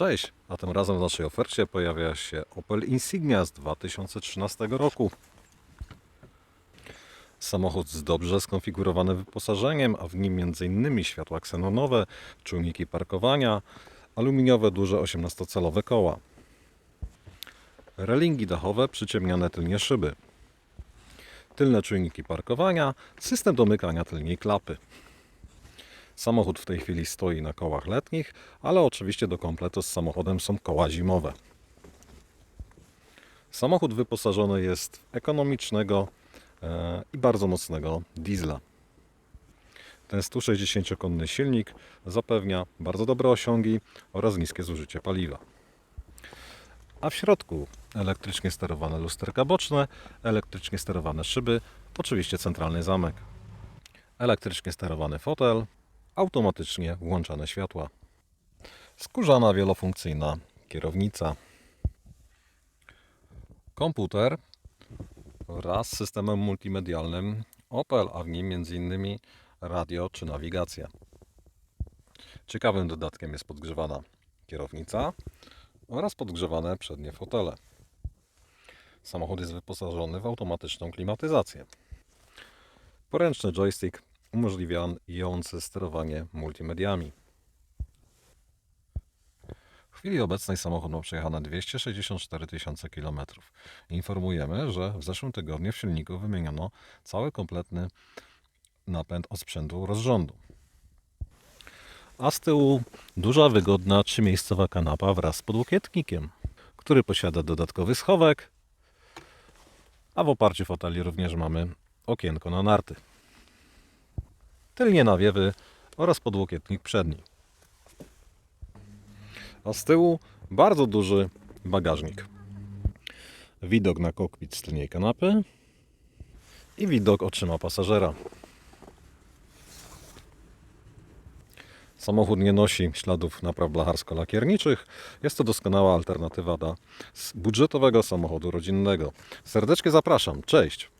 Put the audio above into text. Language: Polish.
Cześć, a tym razem w naszej ofercie pojawia się Opel Insignia z 2013 roku. Samochód z dobrze skonfigurowanym wyposażeniem, a w nim m.in. światła ksenonowe, czujniki parkowania, aluminiowe duże 18-calowe koła, relingi dachowe, przyciemniane tylnie szyby, tylne czujniki parkowania, system domykania tylniej klapy. Samochód w tej chwili stoi na kołach letnich, ale oczywiście do kompletu z samochodem są koła zimowe. Samochód wyposażony jest w ekonomicznego e, i bardzo mocnego diesla. Ten 160-konny silnik zapewnia bardzo dobre osiągi oraz niskie zużycie paliwa. A w środku elektrycznie sterowane lusterka boczne, elektrycznie sterowane szyby, oczywiście centralny zamek, elektrycznie sterowany fotel, automatycznie włączane światła, skórzana wielofunkcyjna kierownica, komputer wraz z systemem multimedialnym Opel, a w nim m.in. radio czy nawigacja. Ciekawym dodatkiem jest podgrzewana kierownica oraz podgrzewane przednie fotele. Samochód jest wyposażony w automatyczną klimatyzację. Poręczny joystick umożliwiający sterowanie multimediami. W chwili obecnej samochód ma przejechane 264 tysiące km. Informujemy, że w zeszłym tygodniu w silniku wymieniono cały kompletny napęd od sprzętu rozrządu. A z tyłu duża, wygodna, trzymiejscowa kanapa wraz z podłokietnikiem, który posiada dodatkowy schowek, a w oparciu foteli również mamy okienko na narty tylnie nawiewy oraz podłokietnik przedni. A z tyłu bardzo duży bagażnik. Widok na kokpit z tylnej kanapy i widok oczyma pasażera. Samochód nie nosi śladów napraw blacharsko-lakierniczych. Jest to doskonała alternatywa dla budżetowego samochodu rodzinnego. Serdecznie zapraszam. Cześć!